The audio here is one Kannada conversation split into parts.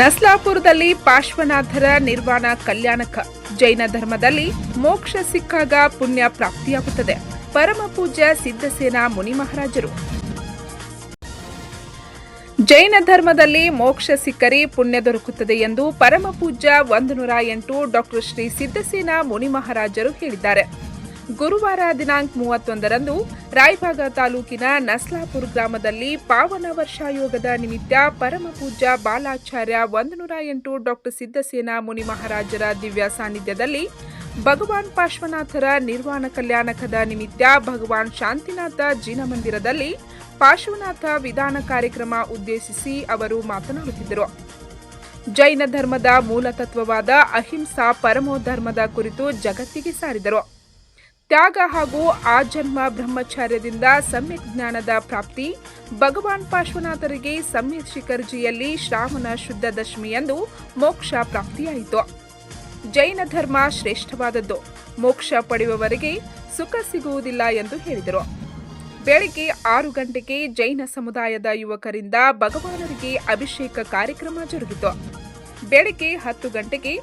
ನಸ್ಲಾಪುರದಲ್ಲಿ ಪಾರ್ಶ್ವನಾಥರ ನಿರ್ವಾಣ ಕಲ್ಯಾಣಕ. ಜೈನ ಧರ್ಮದಲ್ಲಿ ಮೋಕ್ಷ ಸಿಕ್ಕಾಗ ಪುಣ್ಯ ಪ್ರಾಪ್ತಿಯಾಗುತ್ತದೆ. ಪರಮ ಪೂಜ್ಯ ಸಿದ್ಧಸೇನಾ ಮುನಿ ಮಹಾರಾಜರು. ಜೈನ ಧರ್ಮದಲ್ಲಿ ಮೋಕ್ಷ ಸಿಕ್ಕರೆ ಪುಣ್ಯ ದೊರಕುತ್ತದೆ ಎಂದು ಪರಮ ಪೂಜ್ಯ ಒಂದು ನೂರ ಎಂಟು ಡಾಕ್ಟರ್ ಶ್ರೀ ಸಿದ್ಧಸೇನಾ ಮುನಿ ಮಹಾರಾಜರು ಹೇಳಿದ್ದಾರೆ. ಗುರುವಾರ ದಿನಾಂಕ ಮೂವತ್ತೊಂದರಂದು ರಾಯಭಾಗ ತಾಲೂಕಿನ ನಸ್ಲಾಪುರ್ ಗ್ರಾಮದಲ್ಲಿ ಪಾವನ ವರ್ಷಾಯೋಗದ ನಿಮಿತ್ತ ಪರಮ ಪೂಜ್ಯ ಬಾಲಾಚಾರ್ಯ ಒಂದು ನೂರ ಎಂಟು ಡಾಕ್ಟರ್ ಸಿದ್ದಸೇನಾ ಮುನಿ ಮಹಾರಾಜರ ದಿವ್ಯ ಸಾನ್ನಿಧ್ಯದಲ್ಲಿ ಭಗವಾನ್ ಪಾರ್ಶ್ವನಾಥರ ನಿರ್ವಾಣ ಕಲ್ಯಾಣಕದ ನಿಮಿತ್ತ ಭಗವಾನ್ ಶಾಂತಿನಾಥ ಜಿನ ಮಂದಿರದಲ್ಲಿ ಪಾರ್ಶ್ವನಾಥ ವಿಧಾನ ಕಾರ್ಯಕ್ರಮ ಉದ್ದೇಶಿಸಿ ಅವರು ಮಾತನಾಡುತ್ತಿದ್ದರು. ಜೈನ ಧರ್ಮದ ಮೂಲ ತತ್ವವಾದ ಅಹಿಂಸಾ ಪರಮೋ ಧರ್ಮದ ಕುರಿತು ಜಗತ್ತಿಗೆ ಸಾರಿದರು. ತ್ಯಾಗ ಹಾಗೂ ಆಜನ್ಮ ಬ್ರಹ್ಮಚಾರ್ಯದಿಂದ ಸಮ್ಯಕ್ ಜ್ಞಾನದ ಪ್ರಾಪ್ತಿ, ಭಗವಾನ್ ಪಾರ್ಶ್ವನಾಥರಿಗೆ ಸಮ್ಯಕ್ ಶಿಖರ್ಜಿಯಲ್ಲಿ ಶ್ರಾವಣ ಶುದ್ಧ ದಶಮಿಯಂದು ಮೋಕ್ಷ ಪ್ರಾಪ್ತಿಯಾಯಿತು. ಜೈನ ಧರ್ಮ ಶ್ರೇಷ್ಠವಾದದ್ದು. ಮೋಕ್ಷ ಪಡೆಯುವವರೆಗೆ ಸುಖ ಸಿಗುವುದಿಲ್ಲ ಎಂದು ಹೇಳಿದರು. ಬೆಳಗ್ಗೆ ಆರು ಗಂಟೆಗೆ ಜೈನ ಸಮುದಾಯದ ಯುವಕರಿಂದ ಭಗವಾನರಿಗೆ ಅಭಿಷೇಕ ಕಾರ್ಯಕ್ರಮ ಜರುಗಿತು. ಬೆಳಗ್ಗೆ ಹತ್ತು ಗಂಟೆಗೆ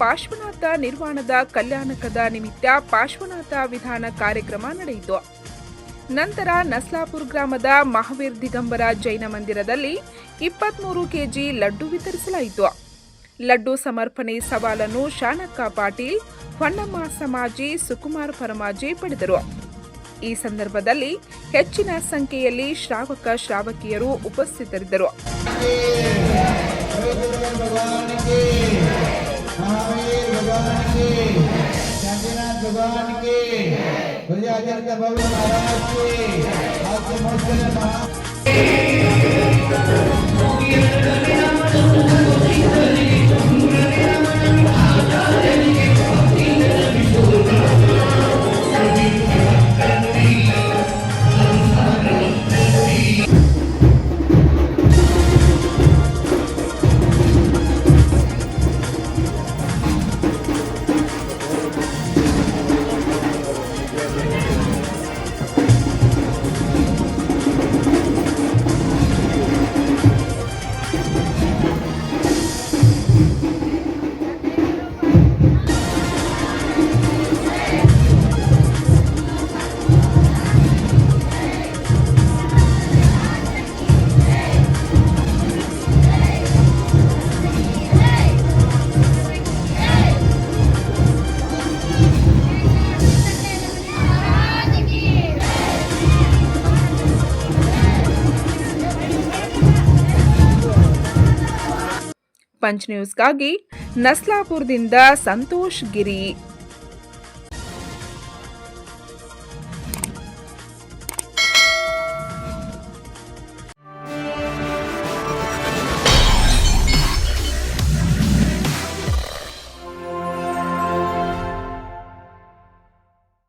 ಪಾರ್ಶ್ವನಾಥ ನಿರ್ವಾಣದ ಕಲ್ಯಾಣಕದ ನಿಮಿತ್ತ ಪಾರ್ಶ್ವನಾಥ ವಿಧಾನ ಕಾರ್ಯಕ್ರಮ ನಡೆಯಿತು. ನಂತರ ನಸ್ಲಾಪುರ್ ಗ್ರಾಮದ ಮಹಾವೀರ್ ದಿಗಂಬರ ಜೈನ ಮಂದಿರದಲ್ಲಿ ಇಪ್ಪತ್ಮೂರು ಕೆಜಿ ಲಡ್ಡು ವಿತರಿಸಲಾಯಿತು. ಲಡ್ಡು ಸಮರ್ಪಣೆ ಸವಾಲನ್ನು ಶಾಣಕ್ಕ ಪಾಟೀಲ್, ಹೊನ್ನಮ್ಮ ಸಮಾಜಿ, ಸುಕುಮಾರ್ ಪರಮಾಜಿ ಪಡೆದರು. ಈ ಸಂದರ್ಭದಲ್ಲಿ ಹೆಚ್ಚಿನ ಸಂಖ್ಯೆಯಲ್ಲಿ ಶ್ರಾವಕ, ಶ್ರಾವಕಿಯರು ಉಪಸ್ಥಿತರಿದ್ದರು. के शांतिनाथ भगवान के प्रजाचरित भवन महाराज के आज मोचन महा ಪಂಚ್ ನ್ಯೂಸ್ಗಾಗಿ ನಸ್ಲಾಪುರದಿಂದ ಸಂತೋಷ್ ಗಿರಿ.